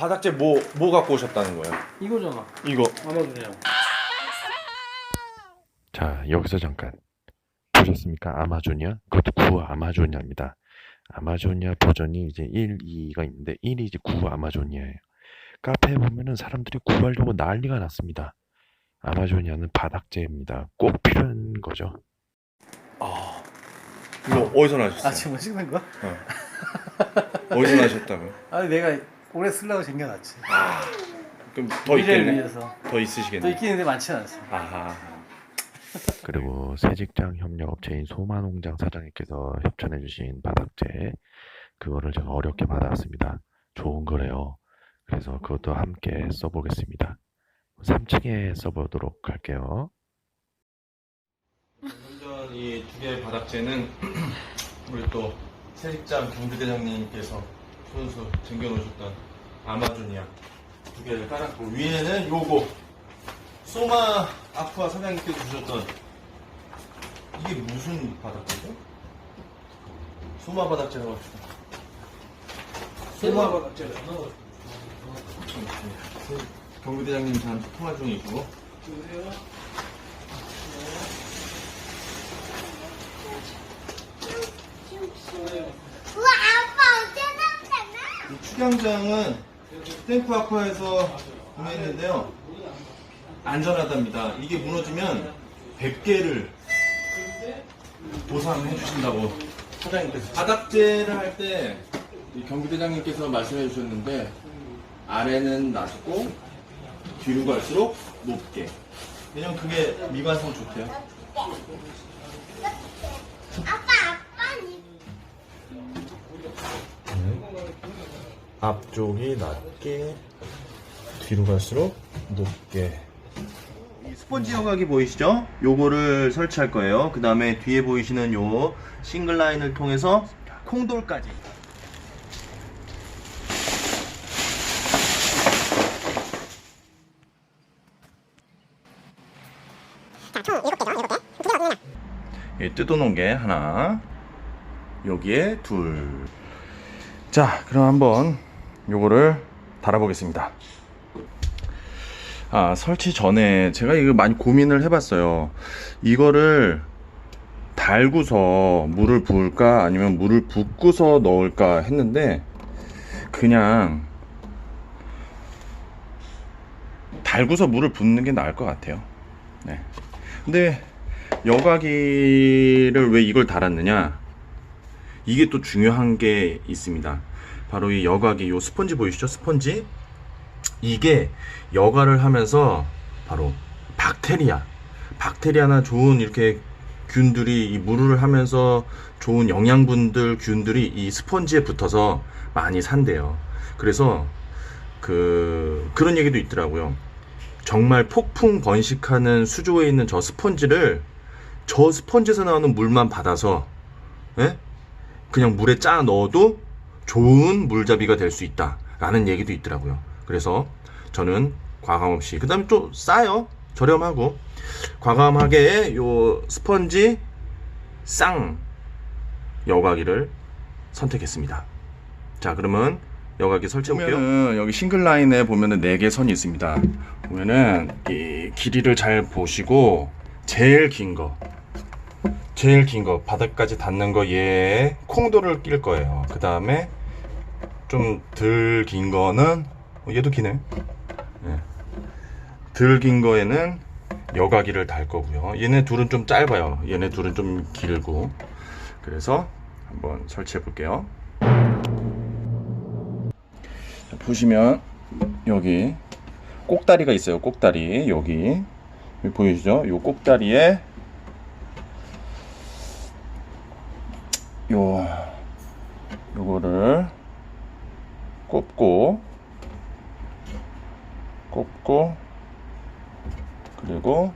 바닥재 뭐, 뭐 갖고 오셨다는 거예요? 이거잖아. 이거. 아마존이야. 자, 여기서 잠깐. 보셨습니까? 아마존이아? 그것도 구 아마존이아입니다. 아마존이아 버전이 이제 1, 2가 있는데 1이 이제 구 아마존이아예요. 카페에 보면은 사람들이 구하려고 난리가 났습니다. 아마존이아는 바닥재입니다. 꼭 필요한 거죠. 아. 이거 어디서 나셨어요? 아 지금 뭐 찍는 거야? 어디서 나셨다고요? 아니 내가 오래 쓰려고 챙겨놨지. 그럼 더 미래를 있겠네? 위해서. 더 또 있으시겠네. 있긴 있는데 많지는 않습니다. 아하. 그리고 새직장 협력 업체인 소마농장 사장님께서 협찬해주신 바닥재 그거를 제가 어렵게 받아왔습니다. 좋은 거래요. 그래서 그것도 함께 써보겠습니다. 3층에 써보도록 할게요. 이 두 개의 바닥재는 우리 또 세직장 경비대장님께서 손수 챙겨놓으셨던 아마존이야 두 개를 깔았고 위에는 요거 소마 아쿠아 사장님께서 주셨던 이게 무슨 바닥재죠? 소마 바닥재라고 합시다. 소마 바닥재를 경비대장님 잠시 통화 중이고 우와 아빠 어쩌면 되나? 이 축양장은 탱크 아쿠아에서 구매했는데요. 안전하답니다. 이게 무너지면 100개를 보상해 주신다고 사장님께서 바닥재를 할 때 경비대장님께서 말씀해 주셨는데 아래는 낮고 뒤로 갈수록 높게 왜냐면 그게 미관상 좋대요. 아빠 앞쪽이 낮게 뒤로 갈수록 높게. 스펀지 여각이 보이시죠? 요거를 설치할 거예요. 그 다음에 뒤에 보이시는 요 싱글 라인을 통해서 콩돌까지. 예, 뜯어놓은 게 하나 여기에 둘. 자, 그럼 한번 요거를 달아보겠습니다. 아, 설치 전에 제가 이거 많이 고민을 해봤어요. 이거를 달고서 물을 부을까 아니면 물을 붓고서 넣을까 했는데 그냥 달고서 물을 붓는 게 나을 것 같아요. 네. 근데 여과기를 왜 이걸 달았느냐? 이게 또 중요한 게 있습니다. 바로 이 여과기, 요 스펀지 보이시죠? 스펀지? 이게 여과를 하면서 바로 박테리아, 박테리아나 좋은 이렇게 균들이 이 물을 하면서 좋은 영양분들, 균들이 이 스펀지에 붙어서 많이 산대요. 그래서 그 그런 얘기도 있더라고요. 정말 폭풍 번식하는 수조에 있는 저 스펀지를 저 스펀지에서 나오는 물만 받아서 예? 그냥 물에 짜 넣어도 좋은 물잡이가 될 수 있다라는 얘기도 있더라고요. 그래서 저는 과감 없이 그다음에 또 싸요. 저렴하고 과감하게 요 스펀지 쌍 여과기를 선택했습니다. 자, 그러면 여과기 설치해 볼게요. 여기 싱글 라인에 보면은 네 개 선이 있습니다. 보면은 이 길이를 잘 보시고 제일 긴 거. 제일 긴 거 바닥까지 닿는 거 얘에 콩도를 낄 거예요. 그 다음에 좀 덜 긴 거는 어, 얘도 기네. 덜긴 거에는 여과기를 달 거고요. 얘네 둘은 좀 짧아요. 얘네 둘은 좀 길고. 그래서 한번 설치해 볼게요. 자, 보시면 여기 꼭다리가 있어요. 꼭다리 여기 여기 보이시죠? 요 꼭다리에 요 요거를 꼽고 꼽고 그리고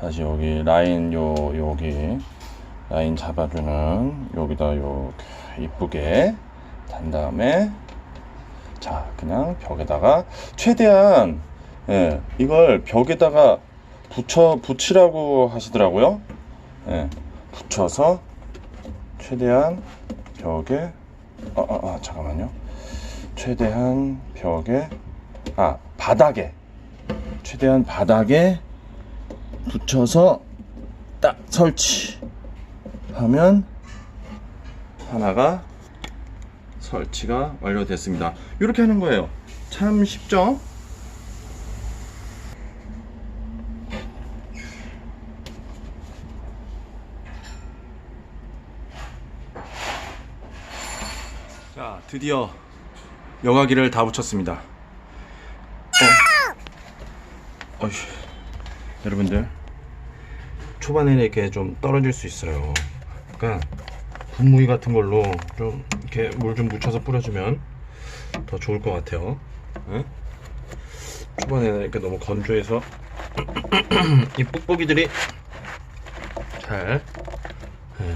다시 여기 라인 요 여기 라인 잡아주는 여기다 요 이쁘게 단 다음에 자 그냥 벽에다가 최대한 예, 이걸 벽에다가 붙여 붙이라고 하시더라고요. 예, 붙여서 최대한 벽에 아, 아, 아 잠깐만요. 최대한 벽에 아 바닥에 최대한 바닥에 붙여서 딱 설치하면 하나가 설치가 완료됐습니다. 이렇게 하는 거예요. 참 쉽죠? 자, 드디어 여과기를 다 붙였습니다. 어. 어휴, 여러분들 초반에는 이렇게 좀 떨어질 수 있어요. 그러니까 분무기 같은 걸로 좀 이렇게 물 좀 묻혀서 뿌려주면 더 좋을 것 같아요. 응? 초반에는 이렇게 너무 건조해서 이 뽁뽁이들이 잘 예,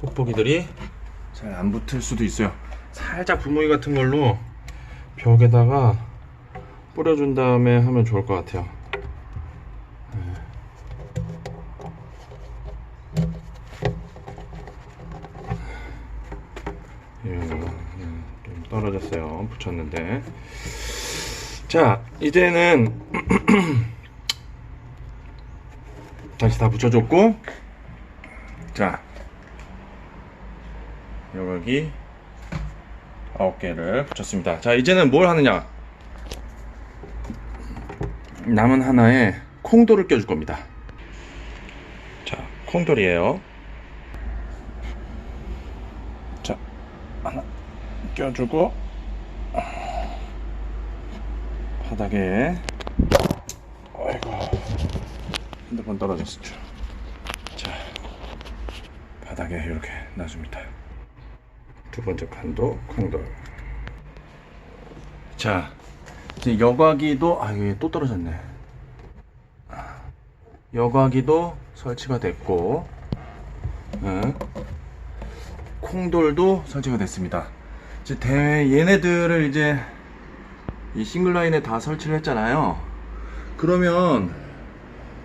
뽁뽁이들이 잘 안 붙을 수도 있어요. 살짝 분무기 같은 걸로 벽에다가 뿌려준 다음에 하면 좋을 것 같아요. 예, 음, 좀 떨어졌어요. 붙였는데. 자, 이제는 다시 다 붙여줬고, 자, 여기 아홉 개를 붙였습니다. 자, 이제는 뭘 하느냐? 남은 하나에 콩돌을 껴줄 겁니다. 자, 콩돌이에요. 자, 하나 껴주고 바닥에 아이고 핸드폰 떨어졌어. 자, 바닥에 이렇게 놔줍니다. 두 번째 칸도 콩돌. 자, 이제 여과기도 아 이게 또 떨어졌네. 아, 여과기도 설치가 됐고, 응. 콩돌도 설치가 됐습니다. 이제 대 얘네들을 이제 이 싱글 라인에 다 설치를 했잖아요. 그러면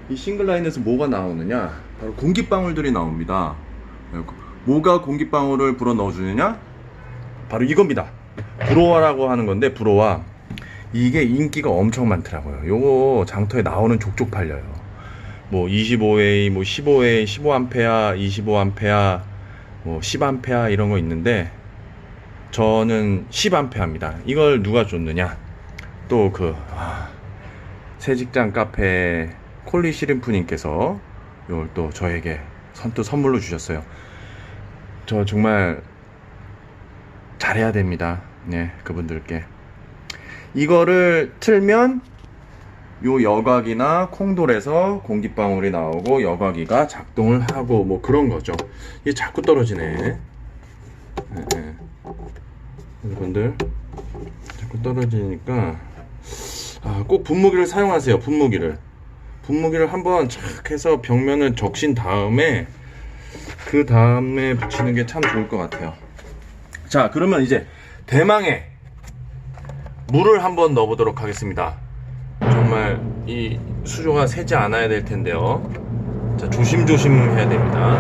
이 싱글 라인에서 뭐가 나오느냐? 바로 공기 방울들이 나옵니다. 뭐가 공기방울을 불어 넣어주느냐? 바로 이겁니다. 불어와라고 하는 건데 불어와 이게 인기가 엄청 많더라고요. 요거 장터에 나오는 족족 팔려요. 뭐 25A, 뭐 15A, 15A, 25A, 뭐 10A 이런 거 있는데 저는 10A입니다. 이걸 누가 줬느냐? 또그 새직장 카페 콜리 시림프님께서 이걸 또 저에게 선뜻 선물로 주셨어요. 저 정말 잘해야 됩니다. 네, 그분들께. 이거를 틀면 요 여과기나 콩돌에서 공기방울이 나오고 여과기가 작동을 하고 뭐 그런 거죠. 이게 자꾸 떨어지네. 네, 네. 여러분들 자꾸 떨어지니까 아, 꼭 분무기를 사용하세요. 분무기를 분무기를 한번 착 해서 벽면을 적신 다음에 그 다음에 붙이는 게 참 좋을 것 같아요. 자, 그러면 이제 대망의 물을 한번 넣어보도록 하겠습니다. 정말 이 수조가 새지 않아야 될 텐데요. 자, 조심조심 해야 됩니다.